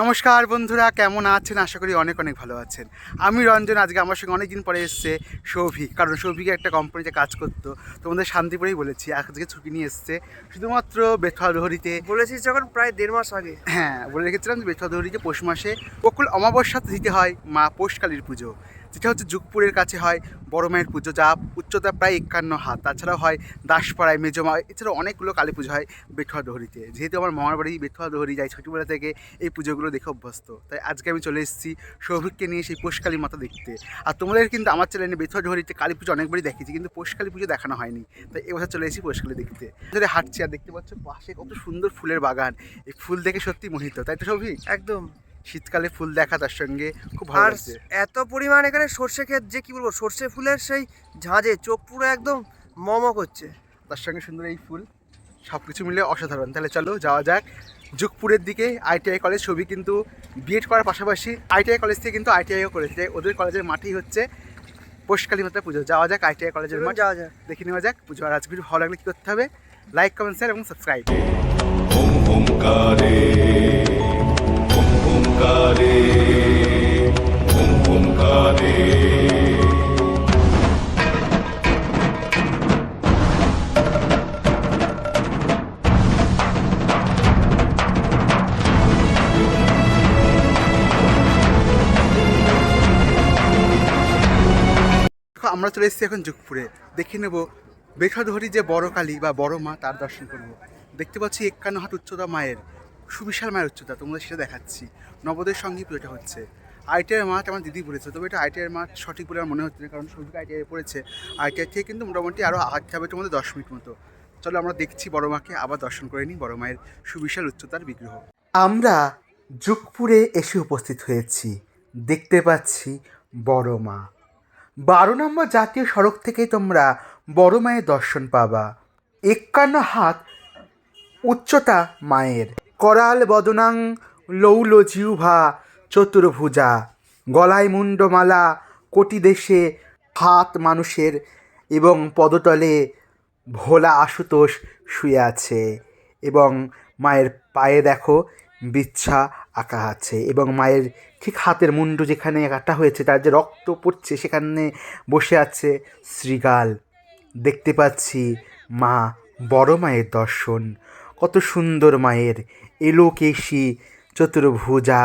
নমস্কার বন্ধুরা কেমন আছেন? আশা করি অনেক অনেক ভালো আছেন। আমি রঞ্জন আজকে আমার সঙ্গে অনেক দিন পরে এসছে সৌভিক। কারণ সৌভিক একটা কোম্পানিতে কাজ করতো। তোমাদের শান্তিপুরেই বলেছি আজকে ছুটি নিয়ে এসছে। শুধুমাত্র বেথুয়াদহরিতে বলেছি যখন প্রায় দেড় মাস আগে। হ্যাঁ বলে রেখেছিলাম যে বেথুয়াদহরিতে পৌষ মাসে বকুল অমাবস্যাতে দিতে হয় মা পৌষকালীর পুজো। যেটা হচ্ছে যুগপুরের কাছে হয়, বড় মায়ের পুজো, যা উচ্চতা প্রায় একান্ন হাত। তাছাড়াও হয় দাসপাড়ায় মেজমা এছাড়াও অনেকগুলো কালী পুজো হয় বেথুয়া দহরিতে। যেহেতু আমার মামার বাড়ি বেথুয়া দহরি যাই ছোটোবেলা থেকে, এই পুজোগুলো দেখে অভ্যস্ত। তাই আজকে আমি চলে এসেছি সৌভিককে নিয়ে সেই পোষকালী মাতা দেখতে। আর তোমাদের কিন্তু আমার চ্যানেলে বেথুয়া দহরিতে কালী পুজো অনেকবারই দেখেছি কিন্তু পোষকালী পুজো দেখানো হয়নি। তাই এবছর চলে এসেছি পোষকালী দেখতে। ধরে হাঁটছি আর দেখতে পাচ্ছ? পাশে কত সুন্দর ফুলের বাগান। এই ফুল দেখে সত্যি মোহিত, তাই তো সৌভিক? একদম। শীতকালে ফুল দেখা তার সঙ্গে খুব ভালো লাগছে। এত পরিমাণ এখানে সর্ষে ক্ষেত যে কি বলব সর্ষে ফুলের সেই ঝাঁঝে চোখ পুরো একদম মম করছে। তার সঙ্গে সুন্দর এই ফুল সব কিছু মিলে অসাধারণ। তাহলে চলো যাওয়া যাক। যুগপুরের দিকে আইটিআই কলেজ ছবি কিন্তু বিএড করার পাশাপাশি আইটিআই কলেজ থেকে কিন্তু আইটিআইও করেছে। ওদের কলেজের মাঠেই হচ্ছে পোষকালী মাত্রা পুজো। যাওয়া যাক আইটিআই কলেজের মাঠ। যাওয়া যাক। দেখে নেওয়া যাক পুজো আর আজকে ভালো লাগলে কী করতে হবে। লাইক কমেন্ট শেয়ার এবং সাবস্ক্রাইব আমরা চলে এসেছি এখন যুগপুরে। দেখে নেব বেখাধরি যে বড় কালী বা বড় মা, তার দর্শন করব। দেখতে পাচ্ছি একান্ন হাত উচ্চতা মায়ের। সুবিশাল মায়ের উচ্চতা, তোমাদের সেটা দেখাচ্ছি। নবদের সঙ্গেই পুজোটা হচ্ছে। আইটিআই মাঠ আমার দিদি পড়েছে, তবে এটা আইটিআই মাঠ সঠিক বলে আমার মনে হচ্ছে না, কারণ সৌভিক আইটিআই পড়েছে। আইটিআই থেকে কিন্তু মোটামুটি আরও আগাতে হবে তোমাদের দশ মিনিট মতো। চলো আমরা দেখছি বড় মাকে, আবার দর্শন করে নিই বড় মায়ের সুবিশাল উচ্চতার বিগ্রহ। আমরা যুগপুরে এসে উপস্থিত হয়েছি, দেখতে পাচ্ছি বড় মা। বারো নম্বর জাতীয় সড়ক থেকেই তোমরা বড় মায়ের দর্শন পাবা। একান্ন হাত উচ্চতা মায়ের। করাল বদনাং লৌল জিউভা চতুর্ভুজা। গলায় মুন্ডমালা কোটি দেশে হাত মানুষের এবং পদতলে ভোলা আশুতোষ শুয়ে আছে এবং মায়ের পায়ে দেখো বিচ্ছা আঁকা আছে এবং মায়ের ঠিক হাতের মুন্ডু যেখানে কাটা হয়েছে, তার যে রক্ত পড়ছে সেখানে বসে আছে শ্রীগাল। দেখতে পাচ্ছি মা বড় মায়ের দর্শন। কত সুন্দর মায়ের এলোকেশী চতুর্ভুজা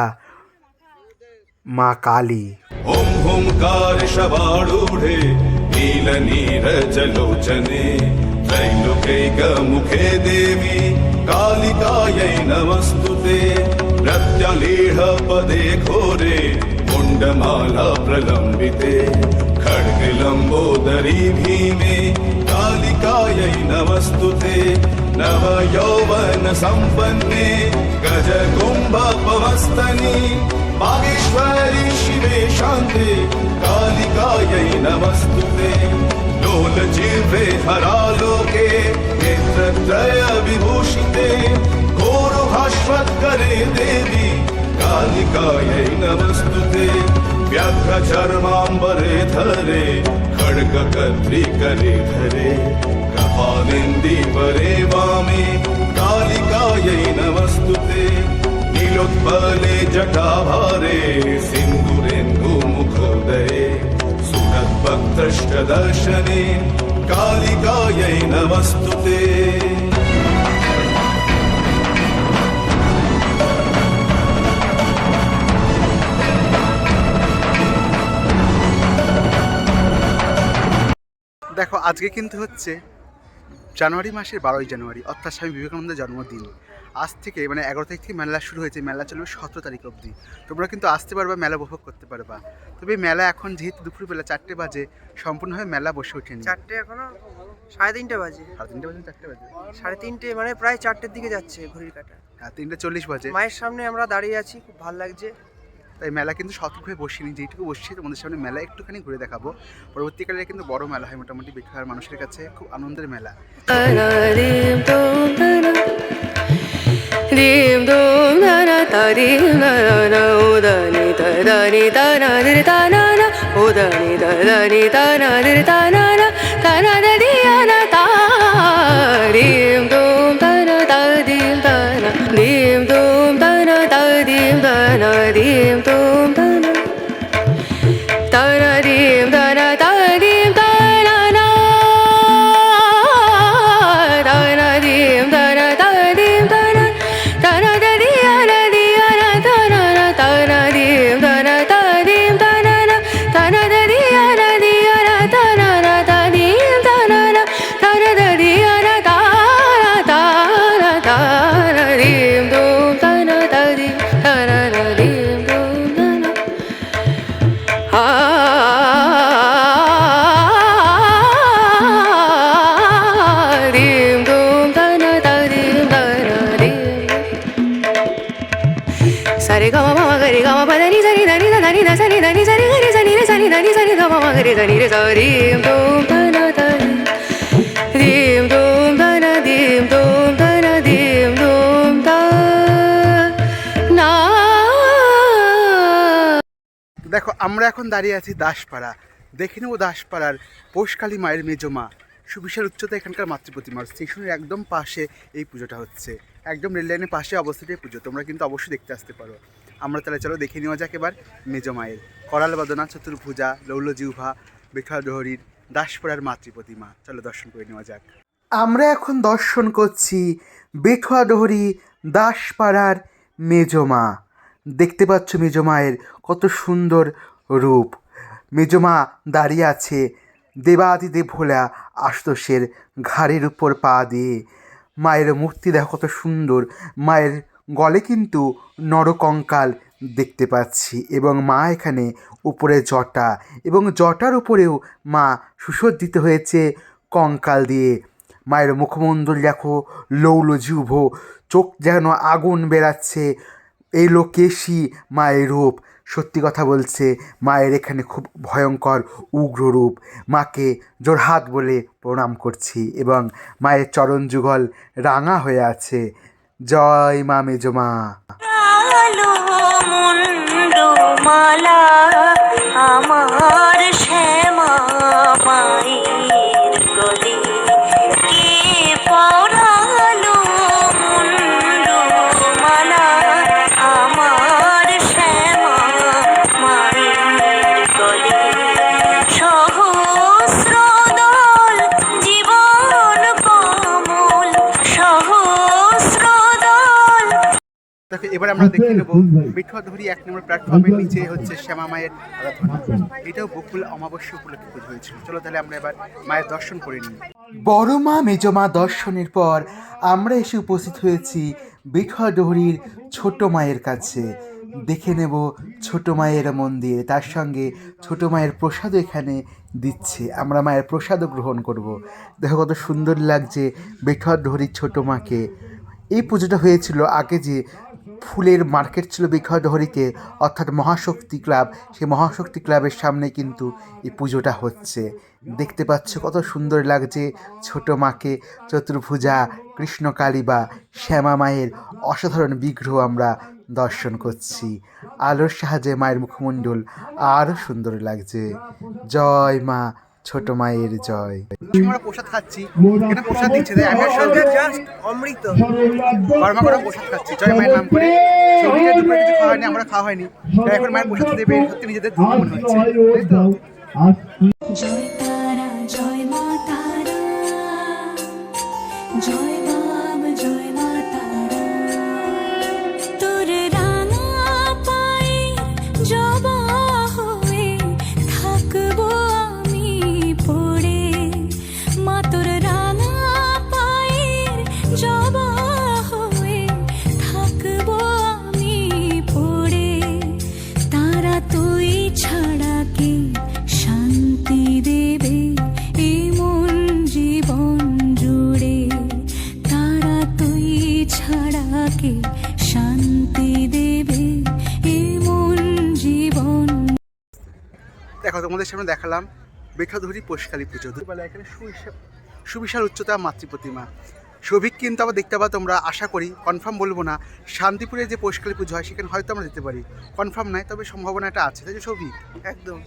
মা কালী ॐ ओङ्कार शवाडूढे नीलनीरजलोचने त्रैलोकैकमुखे देवी कालिकायै नमस्तु ते प्रत्यलीढपदे घोरे मुण्डमाला प्रलम्बिते खड्गलम्बोदरी भीमे कालिकायै नमस्तु ते नवयौवन सम्पन्ने गजकुम्भपवस्तनि बागेश्वरी शिवे शान्ते, कालिकायै नमस्तु ते लोलजिह्वे हरालोके नेत्रत्रय विभूषिते घोरभास्वत्करे देवी, कालिकायै नमस्तु ते व्याघ्रचर्माम्बरे धरे खड्गकर्त्री करे धरे कपालिन्दीपरे ಬಲೆ সিন্দুরেন্দু ಸಿಂಧುರೆಂದು ಮುಖೋದಯೆ ಸುಖದ್ಭಕ್ತಷ್ಟ দর্শনে ಕಾಲಿಕಾಯೈ ನಮಸ್ತುತೆ দেখো, আজকে কিন্তু হচ্ছে জানুয়ারি মাসের বারোই জানুয়ারি, অর্থাৎ স্বামী বিবেকানন্দের জন্মদিন। আজ থেকে মানে এগারো তারিখ থেকে মেলা শুরু হয়েছে। মেলা চলবে সতেরো তারিখ অবধি। তোমরা কিন্তু আসতে পারবা মেলা উপভোগ করতে পারবা। তবে মেলা এখন যেহেতু দুপুরবেলা চারটে বাজে সম্পূর্ণভাবে মেলা বসে ওঠেনি। চারটে এখনও সাড়ে তিনটে বাজে। সাড়ে তিনটে বাজে চারটে বাজে? সাড়ে তিনটে মানে প্রায় চারটের দিকে যাচ্ছে ঘড়ির কাটা। হ্যাঁ তিনটে চল্লিশ বাজে। মায়ের সামনে আমরা দাঁড়িয়ে আছি খুব ভালো লাগছে। তাই মেলা কিন্তু সঠিকভাবে বসিনি। যেটুকু বসছি তোমাদের সামনে মেলা একটুখানি ঘুরে দেখাবো। পরবর্তীকালে কিন্তু বড় মেলা হয় মোটামুটি বেকার মানুষের কাছে। খুব আনন্দের মেলা। dim dum na na ta dim na na na o da ni ta da ni ta na dir ta na na o da ni ta da ni ta na dir ta na দেখো, আমরা এখন দাঁড়িয়ে আছি দাসপাড়া। দেখে নেব দাসপাড়ার পোষকালী মায়ের মেজমা সুবিশাল উচ্চতা এখানকার মাতৃপ্রতিমা স্টেশনের একদম পাশে এই পুজোটা হচ্ছে। একদম রেল লাইনের পাশে অবস্থিত এই পুজো। তোমরা কিন্তু অবশ্যই দেখতে আসতে পারো। আমরা তাহলে চলো দেখে নেওয়া যাক এবার মেজো মায়ের। করাল বদনা, চতুর্ভুজা লৌল জিহ্বা বেখাডহরির দাসপাড়ার মাতৃপ্রতিমা চলো দর্শন করে নেওয়া যাক। আমরা এখন দর্শন করছি বেঠুয়াডহরি দাসপাড়ার মেজমা দেখতে পাচ্ছ মেজমায়ের কত সুন্দর রূপ। মেজমা দাঁড়িয়ে আছে দেবাদিদেব ভোলা আশুতোষের ঘাড়ের উপর পা দিয়ে। মায়ের মূর্তি দেখো কত সুন্দর। মায়ের গলে কিন্তু নরকঙ্কাল দেখতে পাচ্ছি এবং মা এখানে উপরে জটা এবং জটার উপরেও মা সুসজ্জিত হয়েছে কঙ্কাল দিয়ে। মায়ের মুখমণ্ডল দেখো, লৌল জিহ্ব চোখ যেন আগুন বেরাচ্ছে এলো কেশি মায়ের রূপ। সত্যি কথা বলছে, মায়ের এখানে খুব ভয়ঙ্কর উগ্র রূপ। মাকে জোরহাত বলে প্রণাম করছি এবং মায়ের চরণ যুগল রাঙা হয়ে আছে। জয় মা মেজমা এবার আমরা দেখে নেব বিঠুয়াধরি এক নম্বর প্ল্যাটফর্মের নিচে হচ্ছে শ্যামা মায়ের আরাধনা। এটাও বকুল অমাবস্যা উপলক্ষে পুজো হয়েছিল। চলো তাহলে আমরা এবার মায়ের দর্শন করে নিই। বড় মা মেজমা দর্শনের পর আমরা এসে উপস্থিত হয়েছি বিঠুয়াডহরির ছোট মায়ের কাছে। দেখে নেব ছোট মায়ের মন্দির তার সঙ্গে ছোট মায়ের প্রসাদও এখানে দিচ্ছে। আমরা মায়ের প্রসাদও গ্রহণ করব। দেখো কত সুন্দর লাগছে বেঠুয়াডহরির ছোট মাকে। এই পুজোটা হয়েছিল আগে যে ফুলের মার্কেট ছিল বিঘডহরিতে অর্থাৎ মহাশক্তি ক্লাব। সেই মহাশক্তি ক্লাবের সামনে কিন্তু এই পুজোটা হচ্ছে। দেখতে পাচ্ছ কত সুন্দর লাগছে ছোট মাকে চতুর্ভুজা কৃষ্ণকালী বা শ্যামা মায়ের অসাধারণ বিগ্রহ আমরা দর্শন করছি। আলোর সাহায্যে মায়ের মুখমণ্ডল আরও সুন্দর লাগছে। জয় মা ছোট মায়ের জয়। আমরা প্রসাদ খাচ্ছি। এখানে প্রসাদ দিচ্ছে তাই আমি আসলে জাস্ট অমৃত। কর্মা করা প্রসাদ খাচ্ছি। জয় মায়ের নাম করে। শরীরে দুপুরে কিছু খাওয়া হয়নি আমরা খাওয়া হয়নি। তাই এখন মায়ের প্রসাদ দেবে সত্যি নিজেদের ধন্য মনে হচ্ছে। জয় তারা জয় মা দেখালাম। বেখাধরি পোষকালী পুজো। দুবেলা এখানে সুবিশাল উচ্চতা মাতৃপ্রতিমা। সৌভিক কিন্তু আবার দেখতে পাবো তোমরা আশা করি কনফার্ম বলব না শান্তিপুরে যে পোষকালী পুজো হয় সেখানে হয়তো আমরা যেতে পারি। কনফার্ম নাই তবে সম্ভাবনাটা আছে। তাই যে সৌভিক? একদম।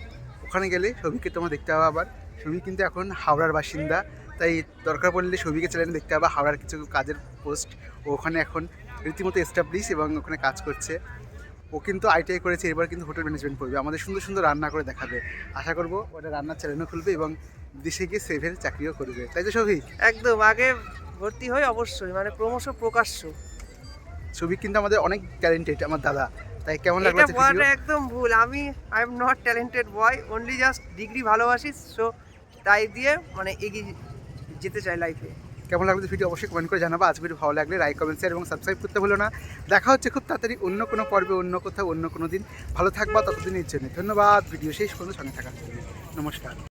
ওখানে গেলে সৌভিককে তোমরা দেখতে পাবো আবার। সৌভিক কিন্তু এখন হাওড়ার বাসিন্দা। তাই দরকার পড়লে সৌভিকে চ্যানেলে দেখতে পাবো। হাওড়ার কিছু কাজের পোস্ট ও ওখানে এখন রীতিমতো এস্টাবলিশ এবং ওখানে কাজ করছে। ও কিন্তু আইটিআই করেছে এবার কিন্তু হোটেল ম্যানেজমেন্ট পড়বে আমাদের সুন্দর সুন্দর রান্না করে দেখাবে। আশা করব ওটা রান্নার চ্যানেলও খুলবে এবং দেশে গিয়ে সেভের চাকরিও করবে। তাই তো সৌভিক? একদম আগে ভর্তি হয় অবশ্যই মানে ক্রমশ প্রকাশ্য। সৌভিক কিন্তু আমাদের অনেক ট্যালেন্টেড আমার দাদা। তাই কেমন লাগল এটা বলাটা একদম ভুল। আমি I am not talented boy only just degree ভালোবাসি সো তাই দিয়ে মানে এগিয়ে যেতে চাই লাইফে কেমন লাগল ভিডিও অবশ্যই কমেন্ট করে জানাব। আজ ভিডিও ভালো লাগলে লাইক কমেন্ট শেয়ার এবং সাবস্ক্রাইব করতে ভুলো না। দেখা হচ্ছে খুব তাড়াতাড়ি অন্য কোনো পর্বে, অন্য কোথাও, অন্য কোনো দিন। ভালো থাকবা, ততদিনের জন্য ধন্যবাদ। ভিডিও শেষ পর্যন্ত সঙ্গে থাকার জন্য। নমস্কার।